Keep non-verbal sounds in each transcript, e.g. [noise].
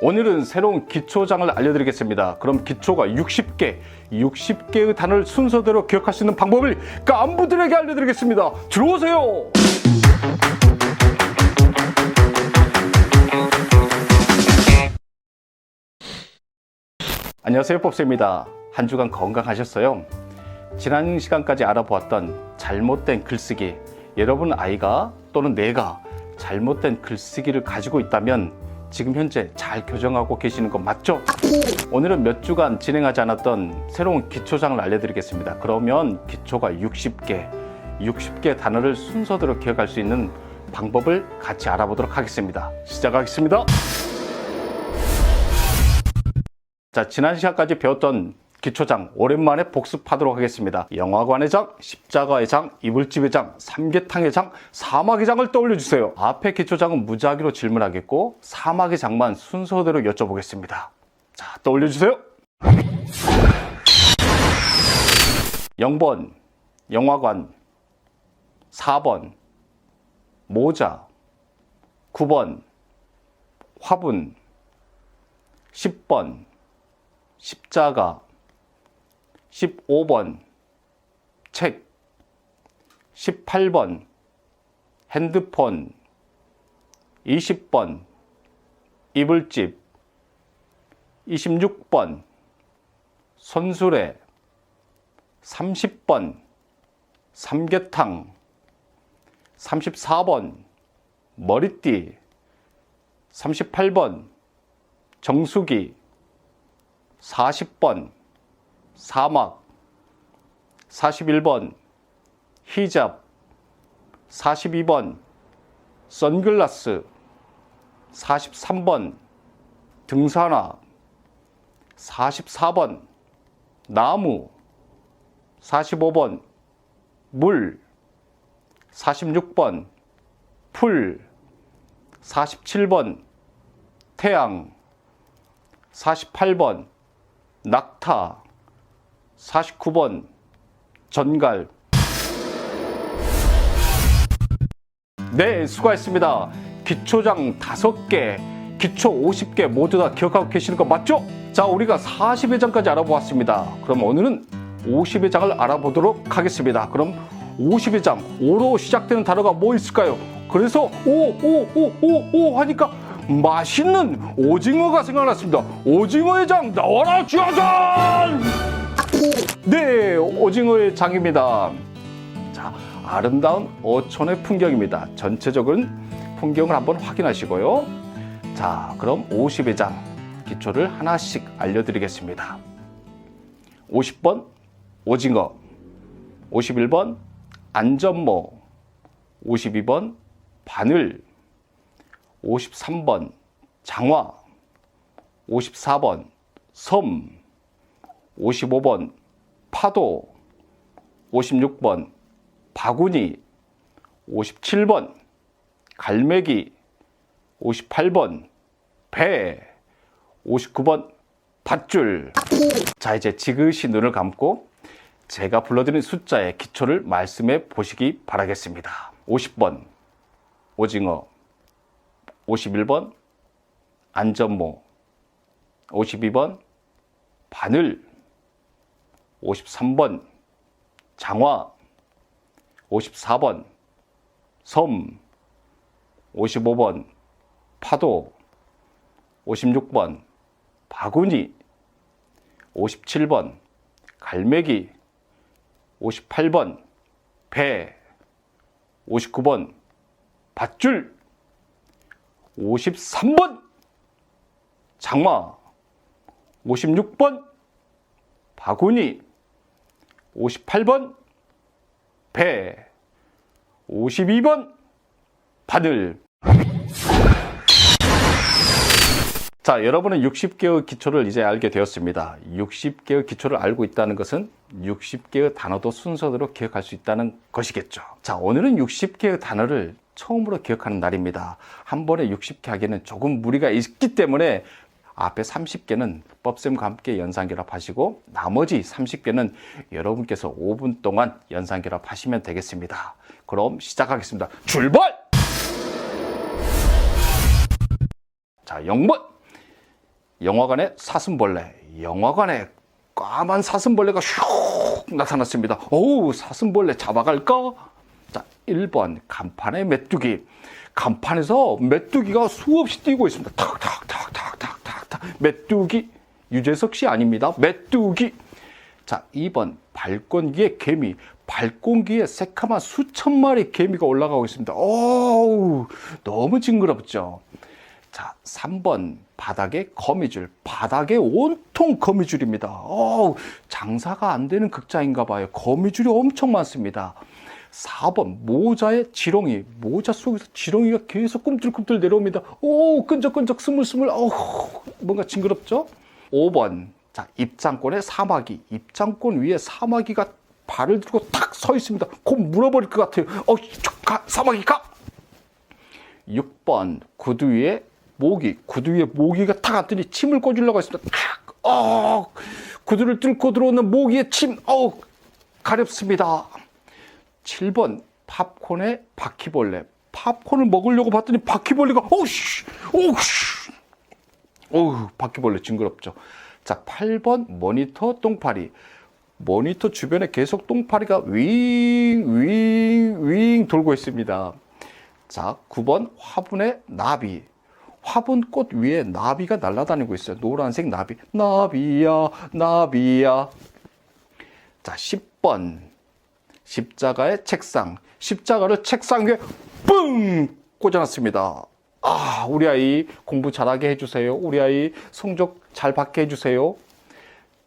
오늘은 새로운 기초장을 알려드리겠습니다. 그럼 기초가 60개, 60개의 단어를 순서대로 기억할 수 있는 방법을 깐부들에게 알려드리겠습니다. 들어오세요! 안녕하세요, pop쌤입니다. 한 주간 건강하셨어요? 지난 시간까지 알아보았던 잘못된 글쓰기. 여러분 아이가 또는 내가 잘못된 글쓰기를 가지고 있다면 지금 현재 잘 교정하고 계시는 거 맞죠? 오늘은 몇 주간 진행하지 않았던 새로운 기초장을 알려드리겠습니다. 그러면 기초가 60개, 60개 단어를 순서대로 기억할 수 있는 방법을 같이 알아보도록 하겠습니다. 시작하겠습니다. 자, 지난 시간까지 배웠던 기초장 오랜만에 복습하도록 하겠습니다. 영화관의 장, 십자가의 장, 이불집의 장, 삼계탕의 장, 사막의 장을 떠올려 주세요. 앞에 기초장은 무작위로 질문하겠고 사막의 장만 순서대로 여쭤보겠습니다. 자, 떠올려 주세요. 0번 영화관 4번 모자 9번 화분 10번 십자가 15번 책 18번 핸드폰 20번 이불집 26번 손수레 30번 삼계탕 34번 머리띠 38번 정수기 40번 사막 41번 히잡 42번 선글라스 43번 등산화 44번 나무 45번 물 46번 풀 47번 태양 48번 낙타 49번 전갈 네 수고하셨습니다 기초장 5개 기초 50개 모두 다 기억하고 계시는 거 맞죠? 자 우리가 40회 장까지 알아보았습니다 그럼 오늘은 50회 장을 알아보도록 하겠습니다 그럼 50회 장 5로 시작되는 단어가 뭐 있을까요? 그래서 5 5 5 5 5 하니까 맛있는 오징어가 생각났습니다. 오징어의 장 나와라 주하장! 네, 오징어의 장입니다. 자, 아름다운 어촌의 풍경입니다. 전체적인 풍경을 한번 확인하시고요. 자, 그럼 50의 장 기초를 하나씩 알려드리겠습니다. 50번 오징어, 51번 안전모, 52번 바늘, 53번 장화, 54번 섬, 55번 파도, 56번 바구니, 57번 갈매기, 58번 배, 59번 밧줄. 자, 이제 지그시 눈을 감고 제가 불러드린 숫자의 기초를 말씀해 보시기 바라겠습니다. 50번 오징어, 51번 안전모, 52번 바늘, 53번 장화, 54번 섬, 55번 파도, 56번 바구니, 57번 갈매기, 58번 배, 59번 밧줄, 53번 장마 56번 바구니 58번 배 52번 바늘 자, 여러분은 60개의 기초를 이제 알게 되었습니다. 60개의 기초를 알고 있다는 것은 60개의 단어도 순서대로 기억할 수 있다는 것이겠죠. 자, 오늘은 60개의 단어를 처음으로 기억하는 날입니다. 한 번에 60개 하기에는 조금 무리가 있기 때문에 앞에 30개는 법쌤과 함께 연상결합 하시고 나머지 30개는 여러분께서 5분 동안 연상결합 하시면 되겠습니다. 그럼 시작하겠습니다. 출발! 자, 0번. 영화관에 사슴벌레, 영화관에 까만 사슴벌레가 슉 나타났습니다. 오우, 사슴벌레 잡아갈까? 자, 1번 간판에 메뚜기. 간판에서 메뚜기가 수없이 뛰고 있습니다. 탁 탁 탁 탁 탁 메뚜기 유재석 씨 아닙니다. 메뚜기. 자, 2번 발권기에 개미. 발권기에 새카만 수천 마리 개미가 올라가고 있습니다. 어우, 너무 징그럽죠. 자, 3번 바닥에 거미줄. 바닥에 온통 거미줄입니다. 어우, 장사가 안 되는 극장인가 봐요. 거미줄이 엄청 많습니다. 4번 모자에 지렁이. 모자 속에서 지렁이가 계속 꿈틀꿈틀 내려옵니다. 오, 끈적끈적 스물스물. 어우, 뭔가 징그럽죠? 5번 자, 입장권에 사마귀. 입장권 위에 사마귀가 발을 들고 탁 서 있습니다. 곧 물어버릴 것 같아요. 어, 쭉 가, 사마귀 가! 6번 구두 위에 모기. 구두 위에 모기가 탁 앉더니 침을 꽂으려고 했습니다. 탁! 어, 구두를 뚫고 들어오는 모기의 침. 어우, 가렵습니다. 7번 팝콘에 바퀴벌레. 팝콘을 먹으려고 봤더니 바퀴벌레가 오씨! 오씨! 어우, 바퀴벌레 징그럽죠. 자, 8번 모니터 똥파리. 모니터 주변에 계속 똥파리가 윙, 윙, 윙 돌고 있습니다. 자, 9번 화분의 나비. 화분꽃 위에 나비가 날아다니고 있어요. 노란색 나비. 나비야, 나비야. 자, 10번. 십자가의 책상. 십자가를 책상 위에 뿡! 꽂아놨습니다. 아, 우리 아이 공부 잘하게 해주세요. 우리 아이 성적 잘 받게 해주세요.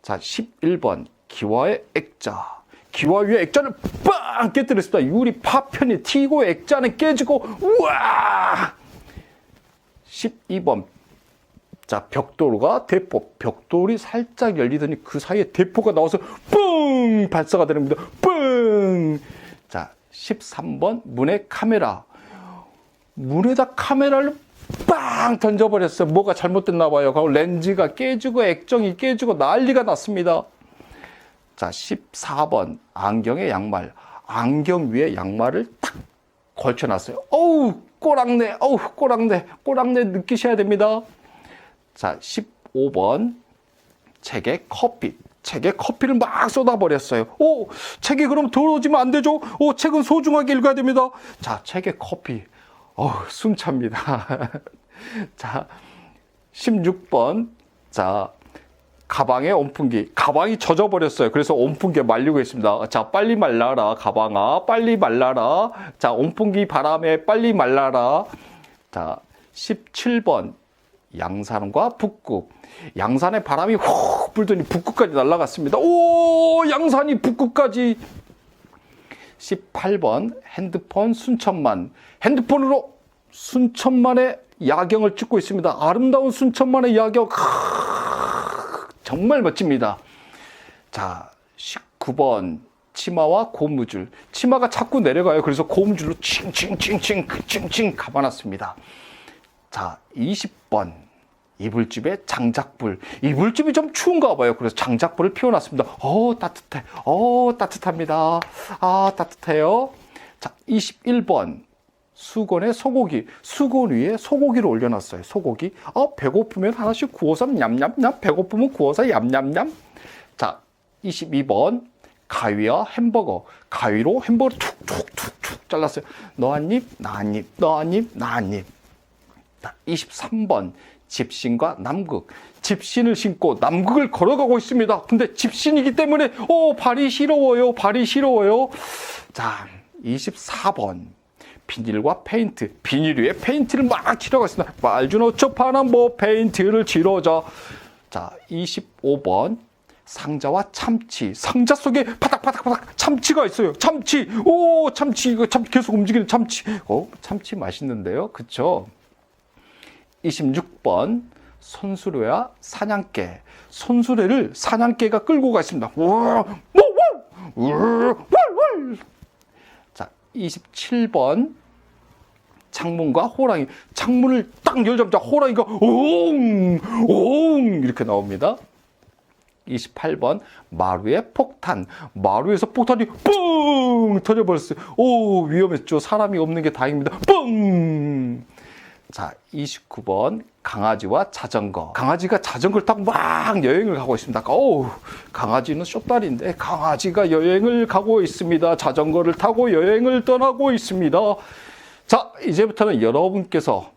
자, 11번. 기와의 액자. 기와 위에 액자를 빵 깨뜨렸습니다. 유리 파편이 튀고 액자는 깨지고, 우와! 12번. 자, 벽돌과 대포. 벽돌이 살짝 열리더니 그 사이에 대포가 나와서 뿡! 발사가 됩니다. 뿡! 자, 13번. 문의 카메라. 문에다 카메라를 빵 던져버렸어요. 뭐가 잘못됐나 봐요. 그리고 렌즈가 깨지고 액정이 깨지고 난리가 났습니다. 자, 14번. 안경의 양말. 안경 위에 양말을 탁 걸쳐놨어요. 어우, 꼬랑내, 어우, 꼬랑내, 꼬랑내 느끼셔야 됩니다. 자, 15번. 책에 커피. 책에 커피를 막 쏟아버렸어요. 오, 책이 그럼 더러워지면 안 되죠? 오, 책은 소중하게 읽어야 됩니다. 자, 책에 커피. 어우, 숨 찹니다. [laughs] 자, 16번. 자, 가방에 온풍기. 가방이 젖어버렸어요. 그래서 온풍기에 말리고 있습니다. 자, 빨리 말라라. 가방아. 빨리 말라라. 자, 온풍기 바람에 빨리 말라라. 자, 17번. 양산과 북극. 양산에 바람이 훅 불더니 북극까지 날아갔습니다. 오, 양산이 북극까지. 18번 핸드폰 순천만 핸드폰으로 순천만의 야경을 찍고 있습니다. 아름다운 순천만의 야경 정말 멋집니다. 자 19번 치마와 고무줄 치마가 자꾸 내려가요. 그래서 고무줄로 칭칭칭칭 칭칭 감아놨습니다. 자 20번 이불집에 장작불. 이불집이 좀 추운가 봐요. 그래서 장작불을 피워놨습니다. 어, 따뜻해. 어, 따뜻합니다. 아, 따뜻해요. 자, 21번. 수건에 소고기. 수건 위에 소고기를 올려놨어요. 소고기. 어, 배고프면 하나씩 구워서 냠냠냠. 배고프면 구워서 냠냠냠. 자, 22번. 가위와 햄버거. 가위로 햄버거를 툭툭툭툭 잘랐어요. 너 한 입, 나 한 입, 너 한 입, 나 한 입. 자, 23번. 집신과 남극. 집신을 신고 남극을 걸어가고 있습니다. 근데 집신이기 때문에 어 발이 시려워요. 발이 시려워요. 자, 24번. 비닐과 페인트. 비닐 위에 페인트를 막 칠하고 있습니다. 말주노 초파는 뭐 페인트를 칠하자. 자, 25번. 상자와 참치. 상자 속에 바닥바닥바닥 참치가 있어요. 참치. 오, 참치. 이거 참 계속 움직이는 참치. 어, 참치 맛있는데요. 그쵸? 26번 손수레와 사냥개. 손수레를 사냥개가 끌고 갔습니다. 우와. 자, 27번 창문과 호랑이. 창문을 딱 열자마자 호랑이가 옹, 옹 이렇게 나옵니다. 28번 마루의 폭탄. 마루에서 폭탄이 뿡 터져버렸어요. 오 위험했죠. 사람이 없는 게 다행입니다. 뿡. 자, 29번 강아지와 자전거. 강아지가 자전거를 타고 막 여행을 가고 있습니다. 어우, 강아지는 쇼다리인데 강아지가 여행을 가고 있습니다. 자전거를 타고 여행을 떠나고 있습니다. 자, 이제부터는 여러분께서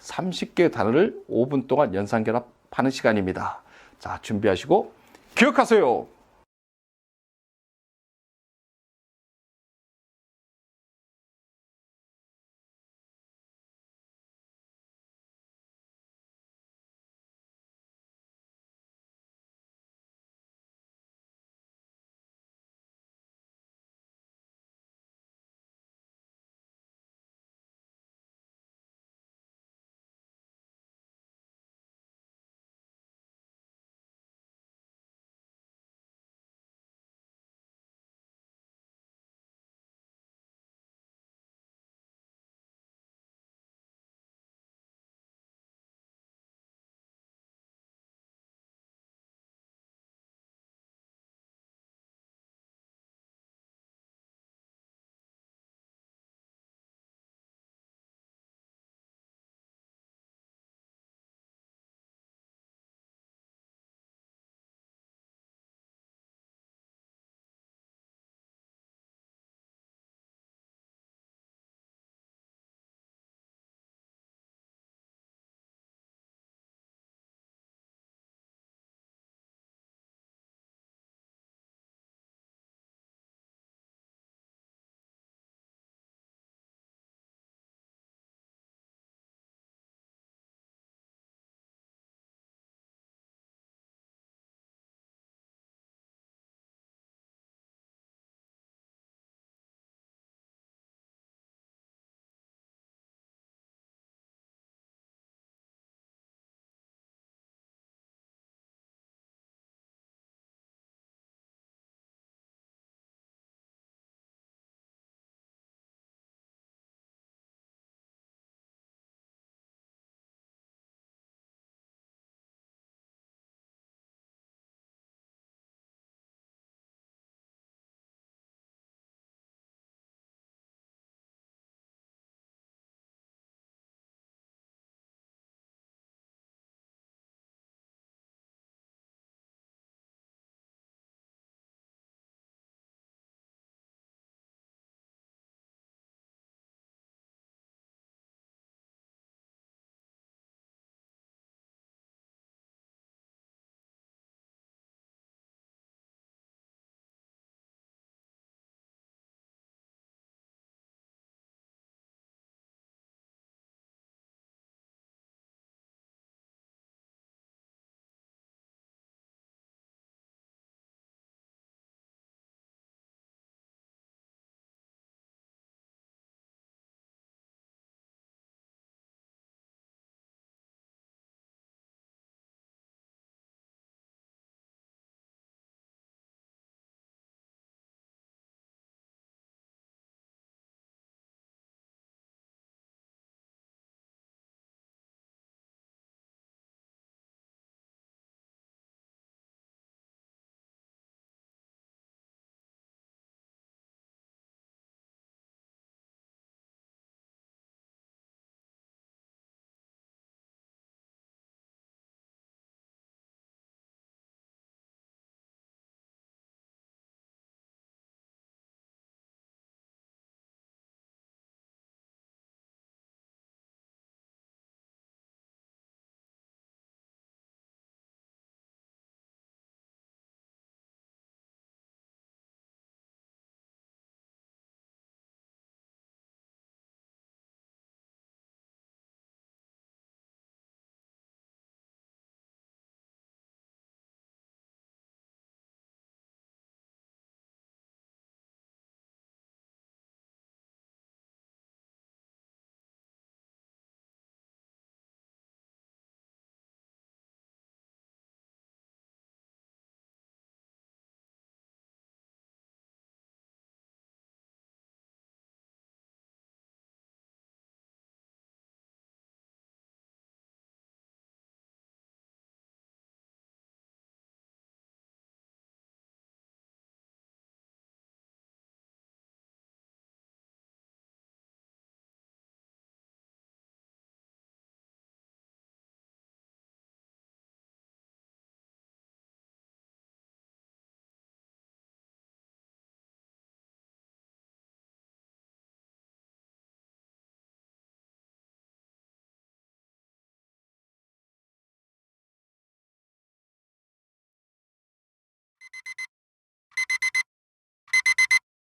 30개의 단어를 5분 동안 연상결합하는 시간입니다. 자, 준비하시고 기억하세요.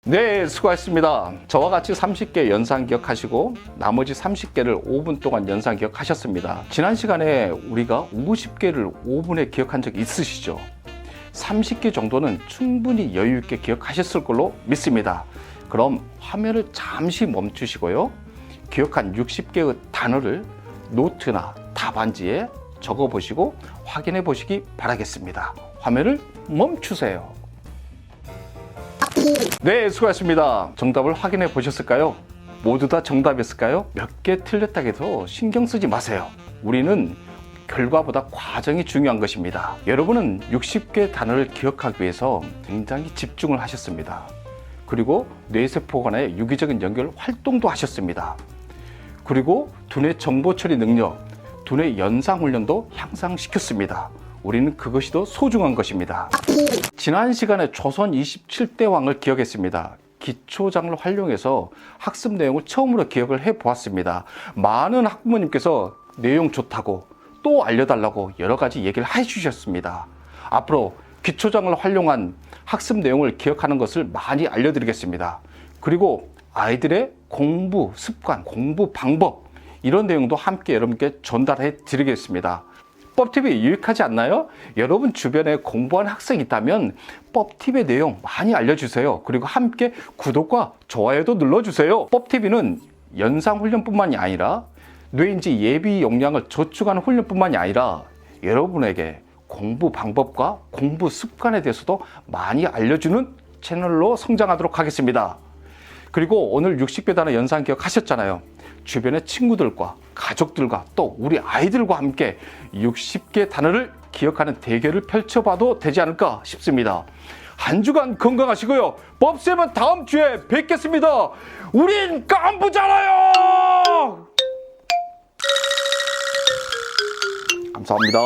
네, 수고하셨습니다. 저와 같이 30개 연상 기억하시고 나머지 30개를 5분 동안 연상 기억하셨습니다. 지난 시간에 우리가 50개를 5분에 기억한 적 있으시죠? 30개 정도는 충분히 여유 있게 기억하셨을 걸로 믿습니다. 그럼 화면을 잠시 멈추시고요. 기억한 60개의 단어를 노트나 답안지에 적어 보시고 확인해 보시기 바라겠습니다. 화면을 멈추세요. 네, 수고하셨습니다. 정답을 확인해 보셨을까요? 모두 다 정답이었을까요? 몇 개 틀렸다 해서 신경 쓰지 마세요. 우리는 결과보다 과정이 중요한 것입니다. 여러분은 60개 단어를 기억하기 위해서 굉장히 집중을 하셨습니다. 그리고 뇌세포 간의 유기적인 연결 활동도 하셨습니다. 그리고 두뇌 정보 처리 능력, 두뇌 연상 훈련도 향상시켰습니다. 우리는 그것이 더 소중한 것입니다. 지난 시간에 조선 27대 왕을 기억했습니다. 기초장을 활용해서 학습 내용을 처음으로 기억을 해 보았습니다. 많은 학부모님께서 내용 좋다고 또 알려달라고 여러 가지 얘기를 해 주셨습니다. 앞으로 기초장을 활용한 학습 내용을 기억하는 것을 많이 알려드리겠습니다. 그리고 아이들의 공부 습관, 공부 방법, 이런 내용도 함께 여러분께 전달해 드리겠습니다. 법팁이 유익하지 않나요? 여러분 주변에 공부하는 학생이 있다면 법팁의 내용 많이 알려주세요. 그리고 함께 구독과 좋아요도 눌러주세요. 법TV는 연상훈련뿐만이 아니라 뇌인지 예비 역량을 저축하는 훈련뿐만이 아니라 여러분에게 공부 방법과 공부 습관에 대해서도 많이 알려주는 채널로 성장하도록 하겠습니다. 그리고 오늘 60배 단어 연상 기억하셨잖아요. 주변의 친구들과 가족들과 또 우리 아이들과 함께 60개 단어를 기억하는 대결을 펼쳐봐도 되지 않을까 싶습니다. 한 주간 건강하시고요. 법쌤은 다음 주에 뵙겠습니다. 우린 깐부잖아요! 감사합니다.